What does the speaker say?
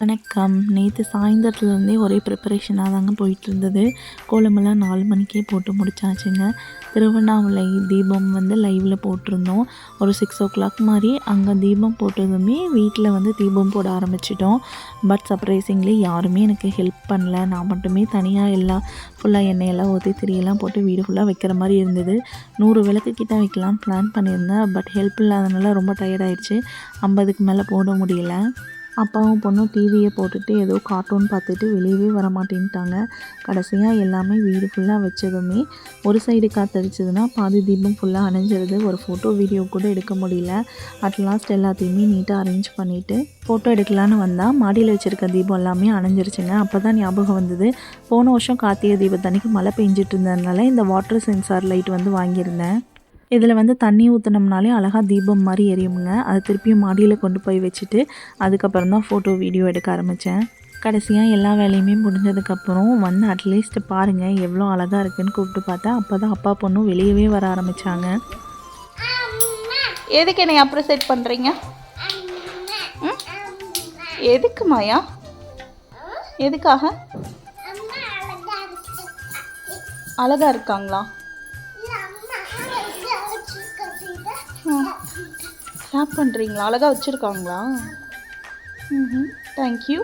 வணக்கம். நேற்று சாயந்தரத்துலேருந்தே ஒரே ப்ரிப்பரேஷனாக தாங்க போயிட்டு இருந்தது கோலமெல்லாம் நாலு மணிக்கே போட்டு முடிச்சாச்சுங்க. திருவண்ணாமலை தீபம் வந்து லைவில் போட்டிருந்தோம். ஒரு சிக்ஸ் ஓ கிளாக் மாதிரி அங்கே தீபம் போட்டதுமே வீட்டில் வந்து தீபம் போட ஆரம்பிச்சிட்டோம். பட் சர்ப்ரைசிங்லி யாருமே எனக்கு ஹெல்ப் பண்ணல. நான் மட்டுமே தனியாக எல்லாம் ஃபுல்லாக எண்ணெயெல்லாம் ஊற்றி திரியெல்லாம் போட்டு வீடு ஃபுல்லாக வைக்கிற மாதிரி இருந்தது. நூறு விளக்கு கிட்ட வைக்கலாம் பிளான் பண்ணியிருந்தேன். பட் ஹெல்ப் இல்லாதனால ரொம்ப டயர்டாயிடுச்சு ஐம்பதுக்கு மேலே போட முடியல. அப்பாவும் பொண்ணும் டிவியை போட்டுட்டு ஏதோ கார்ட்டூன் பார்த்துட்டு வெளியவே வர மாட்டேன்ட்டாங்க கடைசியாக எல்லாமே வீடு ஃபுல்லாக வச்சதுமே ஒரு சைடு காத்தடிச்சதுன்னா பாதி தீபம் ஃபுல்லாக அணைஞ்சிருது. ஒரு ஃபோட்டோ வீடியோ கூட எடுக்க முடியல. அட் லாஸ்ட் எல்லாத்தையுமே நீட்டாக அரேஞ்ச் பண்ணிவிட்டு ஃபோட்டோ எடுக்கலான்னு வந்தால் மாடியில் வச்சுருக்க தீபம் எல்லாமே அணைஞ்சிருச்சுங்க. அப்போ தான் ஞாபகம் வந்தது. போன வருஷம் கார்த்திகை தீபத்தன்னைக்கு மழை பெஞ்சிட்டு இருந்ததுனால இந்த வாட்டர் சென்சார் லைட் வந்து வாங்கியிருந்தேன். இதில் வந்து தண்ணி ஊற்றினோம்னாலே அழகாக தீபம் மாதிரி எரியுங்க அதை திருப்பியும் மாடியில் கொண்டு போய் வச்சுட்டு அதுக்கப்புறம் தான் ஃபோட்டோ வீடியோ எடுக்க ஆரம்பித்தேன் கடைசியாக எல்லா வேலையுமே முடிஞ்சதுக்கப்புறம் வந்து அட்லீஸ்ட் பாருங்கள் எவ்வளோ அழகாக இருக்குன்னு கூப்பிட்டு பார்த்தா அப்போ தான் அப்பா பொண்ணும் வெளியவே வர ஆரம்பித்தாங்க எதுக்கு என்னை அப்ரிசேட் பண்ணுறீங்க எதுக்கு மாயா? எதுக்காக? அழகாக இருக்காங்களா? கிளாப் பண்ணுறீங்களா அழகாக வச்சுருக்காங்களா? ம் தேங்க்யூ